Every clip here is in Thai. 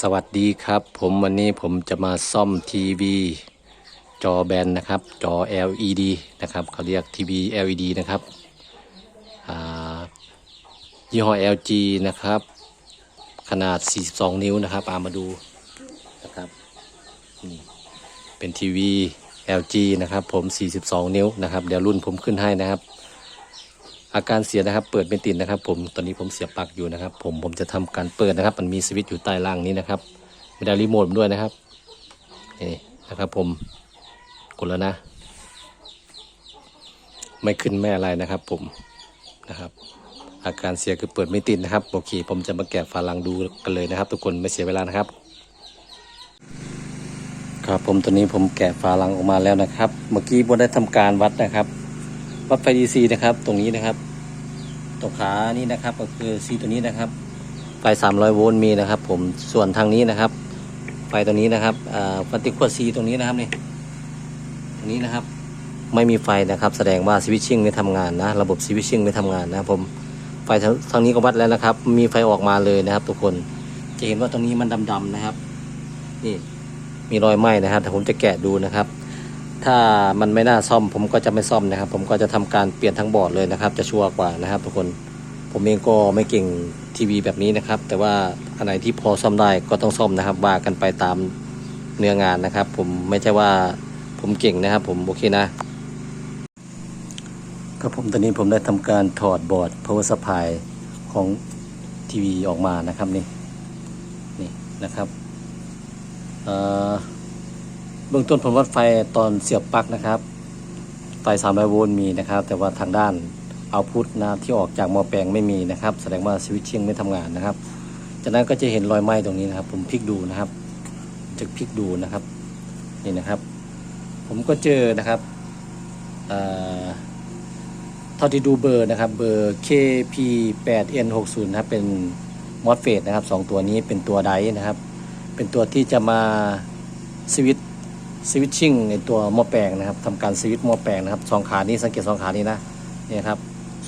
สวัสดีครับ ผมวันนี้ผมจะมาซ่อมทีวีจอแบนนะครับ จอ LED นะครับเขาเรียกทีวี LED นะครับยี่ห้อ LG นะครับ ขนาด 42 นิ้วนะครับอามาดูนะครับนี่เป็นทีวี LG นะครับผม 42 นิ้วนะครับ เดี๋ยวรุ่นผมขึ้นให้นะครับ อาการเสียนะครับ เปิดไม่ติดนะครับ ผมตอนนี้ผมเสียบปลั๊กอยู่นะครับ ผมผมจะทำการเปิดนะครับ มันมีสวิตช์อยู่ใต้ล่างนี้นะครับไม่ได้รีโมทด้วยนะครับนี่นะครับ ผมกดแล้วนะ ไม่ขึ้นไม่อะไรนะครับ ผมนะครับ อาการเสียคือเปิดไม่ติดนะครับโอเค ผมจะมาแกะฝาลังดูกันเลยนะครับ ทุกคนไม่เสียเวลานะครับครับผมตอนนี้ผมแกะฝาลังออกมาแล้วนะครับ เมื่อกี้บนได้ทำการวัดนะครับ วัดไฟ DC นะครับ ตรงนี้นะครับตรงขานี่นะครับก็คือ C ตัวนี้นะครับ ไฟ 300 โวลต์มีนะครับ ผมส่วนทางนี้นะครับ ไฟตัวนี้นะครับปฏิควด C ตรงนี้นะครับนี่ตรงนี้นะครับไม่มีไฟนะครับ แสดงว่าสวิตชิ่งไม่ทำงานนะ ระบบสวิตชิ่งไม่ทำงานนะผมไฟทางทางนี้ก็วัดแล้วนะครับ มีไฟออกมาเลยนะครับ ทุกคนจะเห็นว่าตรงนี้มันดำๆนะครับ นี่มีรอยไหม้นะครับแต่ผมจะแกะดูนะครับ ถ้ามันไม่น่าซ่อมผมก็จะไม่ซ่อมนะครับ ผมก็จะทำการเปลี่ยนทั้งบอร์ดเลยนะครับ จะชัวร์กว่านะครับ ทุกคนผมเองก็ไม่เก่งทีวีแบบนี้นะครับ แต่ว่าอันไหนที่พอซ่อมได้ก็ต้องซ่อมนะครับว่ากันไปตามเนื้องานนะครับ ผมไม่ใช่ว่าผมเก่งนะครับ ผมโอเคนะ ครับผมตอนนี้ผมได้ทำการถอดบอร์ด power supply ของทีวีออกมานะครับนี่นี่นะครับเอ่อ เบื้องต้นผมวัดไฟตอนเสียบปลั๊กนะครับ ไฟ 300 โวลต์มีนะครับ แต่ว่าทางด้านเอาพุทนะที่ออกจากหม้อแปลงไม่มีนะครับ แสดงว่าสวิตชิ่งไม่ทำงานนะครับ จากนั้นก็จะเห็นรอยไหม้ตรงนี้นะครับ ผมพลิกดูนะครับ จะพลิกดูนะครับนี่นะครับ ผมก็เจอนะครับเท่าที่ดูเบอร์นะครับ เบอร์ KP8N60 นะครับเป็นมอสเฟตนะครับสองตัวนี้เป็นตัวไดนะครับ เป็นตัวที่จะมาสวิตช์ สวิตชิ่งในตัวหม้อแปลงนะครับทำการสวิตช์หม้อแปลงนะครับสองขานี้สังเกตสองขานี้นะเนี่ยครับ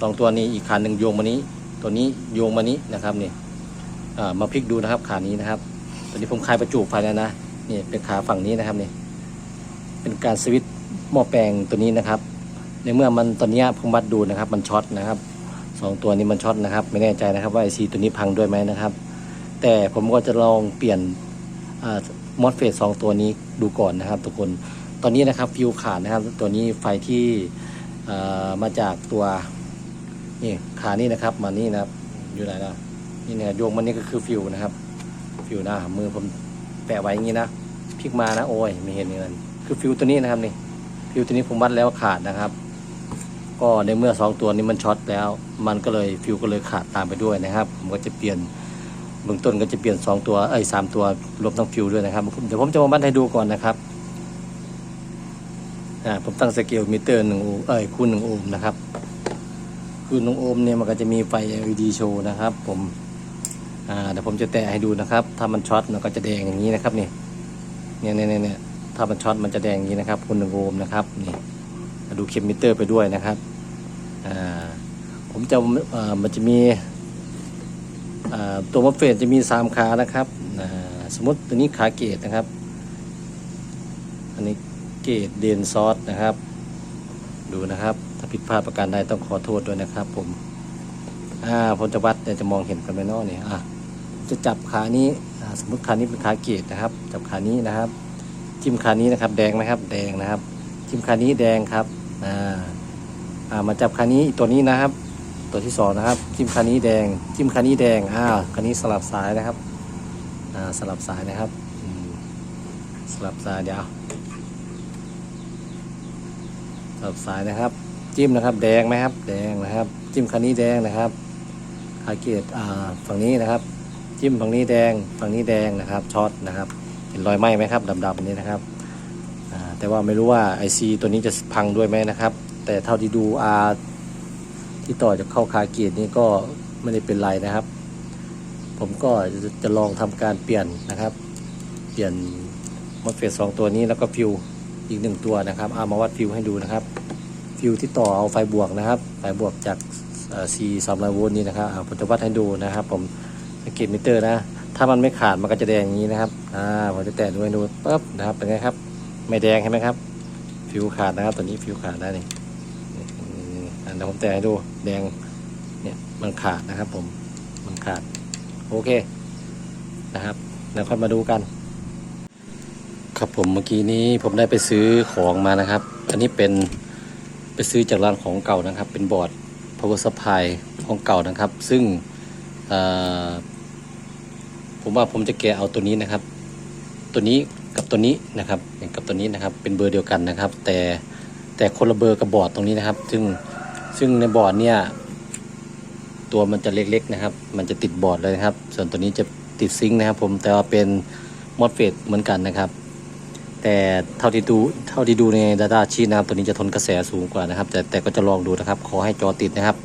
สองตัวนี้อีกขาหนึ่งโยงมานี้ ตัวนี้โยงมานี้นะครับนี่มาพลิกดูนะครับขานี้นะครับตัวนี้ผมคลายประจุไฟแล้วนะนี่เป็นขาฝั่งนี้นะครับนี่เป็นการสวิตช์หม้อแปลงตัวนี้นะครับ ในเมื่อมันตอนนี้ผมวัดดูนะครับ มันช็อตนะครับสองตัวนี้มันช็อตนะครับ ไม่แน่ใจนะครับว่าไอซีตัวนี้พังด้วยไหมนะครับ แต่ผมก็จะลองเปลี่ยนอ่า มอสเฟสสองตัวนี้ดูก่อนนะครับ ทุกคนตอนนี้นะครับฟิวขาดนะครับ ตัวนี้ไฟที่มาจากตัวนี่ขานี่นะครับ มานี่นะครับ อยู่ไหนนะนี่เนี่ยโยงมันนี่ก็คือฟิวนะครับ ฟิวน้ามือผมแปะไว้อย่างนี้นะพลิกมานะโอ้ยไม่เห็นเงินคือฟิวตัวนี้นะครับนี่ฟิวตัวนี้ผมวัดแล้วขาดนะครับ ก็ในเมื่อสองตัวนี้มันช็อตแล้ว มันก็เลยฟิวก็เลยขาดตามไปด้วยนะครับ ผมก็จะเปลี่ยน เบื้องต้นก็จะเปลี่ยน 2 ตัวเอ้ยสามตัวรวมทั้งฟิวด้วยนะครับ เดี๋ยวผมจะมาวัดให้ดูก่อนนะครับอ่าผมตั้งสเกลมิเตอร์หนึ่งโอเอ้ยคูณหนึ่งโอห์มนะครับคูณหนึ่งโอห์มเนี่ยมันก็จะมีไฟ LED โชว์นะครับ ผมอ่าเดี๋ยวผมจะแตะให้ดูนะครับ ถ้ามันช็อตมันก็จะแดงอย่างนี้นะครับนี่เนี่ยเนี่ยเนี่ยถ้ามันช็อตมันจะแดงอย่างนี้นะครับคูณหนึ่งโอห์มนะครับนี่ดูเข็มมิเตอร์ไปด้วยนะครับอ่าผมจะมันจะมี ตัวมอฟเฟตจะมีสามขานะครับสมมติตัวนี้ขาเกตนะครับ อันนี้เกตเดนซอสนะครับ ดูนะครับ ถ้าผิดพลาดประการใดต้องขอโทษด้วยนะครับ ผมอ่าผมจะวัดเนี่จะมองเห็นกันไหมนาะเนี่ยอะจะจับขานี้สมมติขานี้เป็นขาเกตนะครับ จับขานี้นะครับ จิ้มขานี้นะครับ แดงไหมครับ แดงนะครับ จิ้มขานี้แดงครับอ่าอ่ามาจับขานี้อีกตัวนี้นะครับ ตัวที่สองนะครับ จิ้มคันนี้แดง จิ้มคันนี้แดงอ้าคันนี้สลับสายนะครับอ่าสลับสายนะครับสลับสายเดี๋ยวสลับสายนะครับ จิ้มนะครับ แดงไหมครับ แดงนะครับ จิ้มคันนี้แดงนะครับคาเกตอ่าฝั่งนี้นะครับ จิ้มฝั่งนี้แดงฝั่งนี้แดงนะครับช็อตนะครับเห็นรอยไหม้ไหมครับดำๆนี้นะครับอ่าแต่ว่าไม่รู้ว่าไอซีตัวนี้จะพังด้วยไหมนะครับ แต่เท่าที่ดูอา ที่ต่อจากเข้าคาเกียร์นี้ก็ไม่ได้เป็นไรนะครับ ผมก็จะจะลองทำการเปลี่ยนนะครับ เปลี่ยนมอสเฟตสองตัวนี้แล้วก็ฟิวอีกหนึ่งตัวนะครับเอามาวัดฟิวให้ดูนะครับ ฟิวที่ต่อเอาไฟบวกนะครับไฟบวกจากซีสามร้อยโวลต์นี้นะครับเอาผมจะวัดให้ดูนะครับ ผมสเกตมิเตอร์นะ ถ้ามันไม่ขาดมันก็จะแดงอย่างนี้นะครับอ่าผมจะแตะดูให้ดูปั๊บนะครับเป็นไงครับ ไม่แดงใช่ไหมครับ ฟิวขาดนะครับตัวนี้ฟิวขาดได้นี่ เดี๋ยวผมแตะให้ดูแดงเนี่ยมันขาดนะครับผมมันขาด โอเคนะครับแล้วค่อยมาดูกัน ครับผมเมื่อกี้นี้ผมได้ไปซื้อของมานะครับ อันนี้เป็นไปซื้อจากร้านของเก่านะครับ เป็นบอร์ด power supply ของเก่านะครับ ซึ่งผมว่าผมจะแกะเอาตัวนี้นะครับ ตัวนี้กับตัวนี้นะครับกับตัวนี้นะครับเป็นเบอร์เดียวกันนะครับ แต่แต่คนละเบอร์กับบอร์ดตรงนี้นะครับ ซึ่ง ซึ่งในบอร์ดเนี่ย ตัวมันจะเล็กๆนะครับ มันจะติดบอร์ดเลยนะครับ ส่วนตัวนี้จะติดซิงค์นะครับ ผมแต่ว่าเป็นมอสเฟตเหมือนกันนะครับ แต่เท่าที่ดูเท่าที่ดูใน Data Sheet นะครับ ตัวนี้จะทนกระแสสูงกว่านะครับ แต่แต่ก็จะลองดูนะครับ ขอให้จอติดนะครับ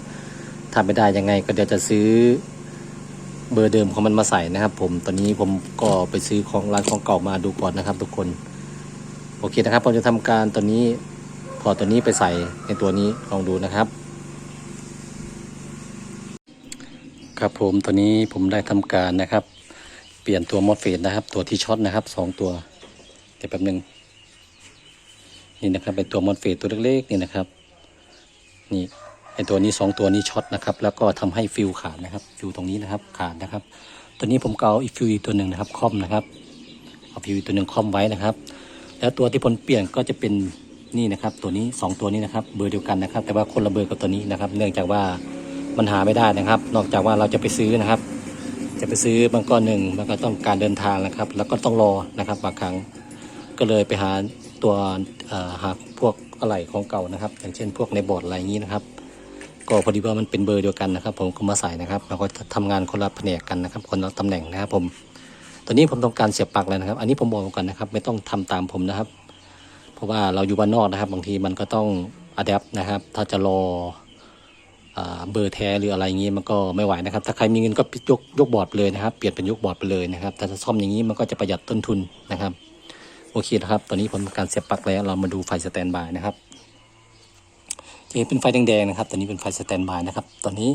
ถ้าไม่ได้ยังไงก็เดี๋ยวจะซื้อเบอร์เดิมของมันมาใส่นะครับ ผม ตอนนี้ผมก็ไปซื้อของร้านของเก่ามาดูก่อนนะครับ ทุกคน โอเคนะครับ ผมจะทำการตัวนี้ถอดตัวนี้ไปใส่ในตัวนี้ลองดูนะครับ ครับผมตัวนี้ผมได้ทำการนะครับ เปลี่ยนตัวมอสเฟตนะครับ ตัวที่ช็อตนะครับสองตัวเดี๋ยวแป๊บหนึงนี่นะครับเป็นตัวมอสเฟตตัวเล็กๆนี่นะครับ นี่ไอตัวนี้สองตัวนี้ช็อตนะครับ แล้วก็ทำให้ฟิวขาดนะครับ ฟิวตรงนี้นะครับขาดนะครับ ตัวนี้ผมก็เอาอีกฟิวอีกตัวหนึ่งนะครับคอมนะครับเอาฟิวอีกตัวหนึ่งคอมไว้นะครับ แล้วตัวที่ผมเปลี่ยนก็จะเป็นนี่นะครับ ตัวนี้สองตัวนี้นะครับ เบอร์เดียวกันนะครับ แต่ว่าคนละเบอร์กับตัวนี้นะครับ เนื่องจากว่า มันหาไม่ได้นะครับ นอกจากว่าเราจะไปซื้อนะครับ จะไปซื้อบางก้อนหนึ่งมันก็ต้องการเดินทางนะครับ แล้วก็ต้องรอนะครับบางครั้งก็เลยไปหาตัวหาพวกอะไหล่ของเก่านะครับ อย่างเช่น พวกในบอร์ดอะไรอย่างนี้นะครับ ก็พอดีว่ามันเป็นเบอร์เดียวกันนะครับ ผมก็มาใส่นะครับแล้วก็ทำงานคนละแผนกกันนะครับ คนละตำแหน่งนะครับผมตัวนี้ผมต้องการเสียบปลั๊กแล้วนะครับ อันนี้ผมบอกกันนะครับ ไม่ต้องทำตามผมนะครับ เพราะว่าเราอยู่บ้านนอกนะครับ บางทีมันก็ต้องอัดแอปนะครับ ถ้าจะรอ เบอร์แท้หรืออะไรอย่างนี้มันก็ไม่ไหวนะครับ ถ้าใครมีเงินก็ยกยกบอร์ดไปเลยนะครับ เปลี่ยนเป็นยกบอร์ดไปเลยนะครับ แต่ถ้าซ่อมอย่างนี้มันก็จะประหยัดต้นทุนนะครับ โอเคนะครับ ตอนนี้ผมทำการเสียบปลั๊กแล้ว เรามาดูไฟสแตนบายนะครับจะเห็นเป็นไฟแดงๆนะครับ ตอนนี้เป็นไฟสแตนบายนะครับ ตอนนี้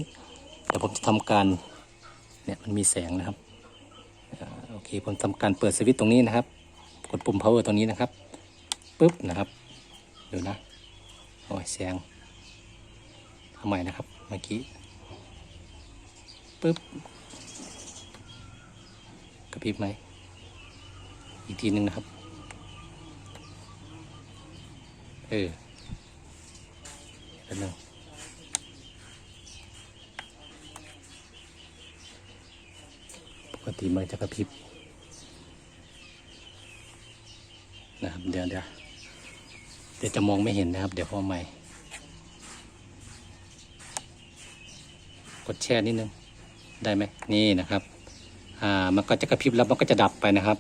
เดี๋ยวผมจะทำการ เนี่ยมันมีแสงนะครับ โอเค ผมทำการเปิดสวิตช์ตรงนี้นะครับ กดปุ่ม power ตรงนี้นะครับปุ๊บนะครับ ดูนะ โอ้ยแสง ทำใหม่นะครับ เมื่อกี้ปุ๊บกระพริบไหม อีกทีหนึ่งนะครับ เออเป็นหนึ่งปกติมันจะกระพริบนะครับ เดี๋ยวเดี๋ยวเดี๋ยวจะมองไม่เห็นนะครับ เดี๋ยวพอใหม่ กดแช่นิดนึงได้ไหมนี่นะครับอ่ามันก็จะกระพริบแล้วมันก็จะดับไปนะครับ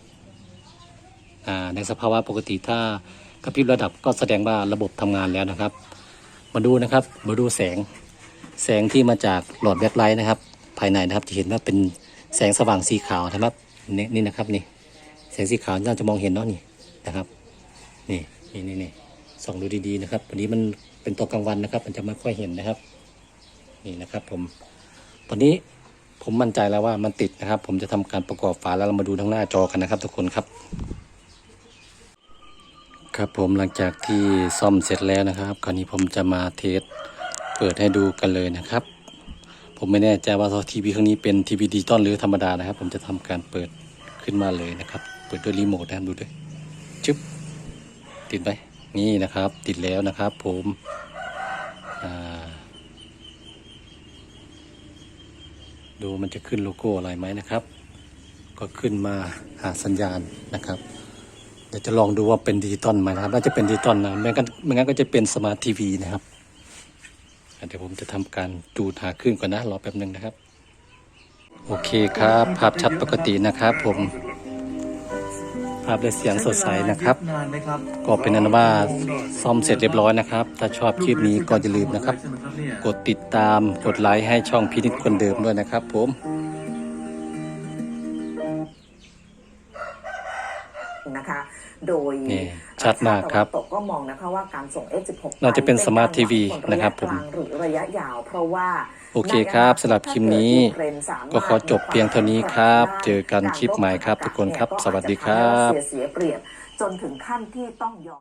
อ่าในสภาวะปกติถ้ากระพริบระดับก็แสดงว่าระบบทำงานแล้วนะครับ มาดูนะครับมาดูแสงแสงที่มาจากหลอดแบ็คไลท์นะครับ ภายในนะครับจะเห็นว่าเป็นแสงสว่างสีขาวนะครับนี่นี่นะครับนี่แสงสีขาวน่าจะมองเห็นเนาะนี่นะครับนี่นี่นี่นี่ส่องดูดีๆนะครับวันนี้มันเป็นตอนกลางวันนะครับ มันจะไม่ค่อยเห็นนะครับ นี่นะครับผม ตอนนี้ผมมั่นใจแล้วว่ามันติดนะครับ ผมจะทำการประกอบฝาแล้วเรามาดูทั้งหน้าจอกันนะครับ ทุกคนครับ ครับผมหลังจากที่ซ่อมเสร็จแล้วนะครับ คราวนี้ผมจะมาเทสเปิดให้ดูกันเลยนะครับ ผมไม่แน่ใจว่าทีวีเครื่องนี้เป็นทีวีดิจิตอลหรือธรรมดานะครับ ผมจะทำการเปิดขึ้นมาเลยนะครับ เปิดด้วยรีโมทนะครับดูด้วยชึบติดไหมนี่นะครับ ติดแล้วนะครับ ผมอ่า ดูมันจะขึ้นโลโก้อะไรไหมนะครับ ก็ขึ้นมาหาสัญญาณนะครับ เดี๋ยวจะลองดูว่าเป็นดิจิตอลไหมนะครับ น่าจะเป็นดิจิตอลนะไม่งั้นไม่งั้นก็จะเป็นสมาร์ททีวีนะครับเดี๋ยวผมจะทำการจูดหาขึ้นก่อนนะรอแป๊บหนึ่งนะครับ โอเคครับ ภาพชัดปกตินะครับผม ภาพและเสียงสดใสนะครับ นานไหมครับก็เป็นอันว่าซ่อมเสร็จเรียบร้อยนะครับ ถ้าชอบคลิปนี้ก็อย่าลืมนะครับใช่ไหมครับเนี่ยกดติดตามกดไลค์ให้ช่องพินิจคนเดิมด้วยนะครับผม นะคะ โดยนี่ชัดมากครับชวตะวันตกก็มองนะคะว่าการส่ง F16 น่าจะเป็นสมาร์ททีวีเป็นะครับกาผมวัดผลระยะกลางหรือระยะยาวเพราะว่าโอเคครับสำหรับคลิปนี้ถ้าเกิดยูเครนสามารถก็ขอจบเพียงเท่านี้ครับ เจอกันคลิปใหม่ครับทุกคนครับ สวัสดีครับเสียเสียเปรียบจนถึงขั้นที่ต้องยอม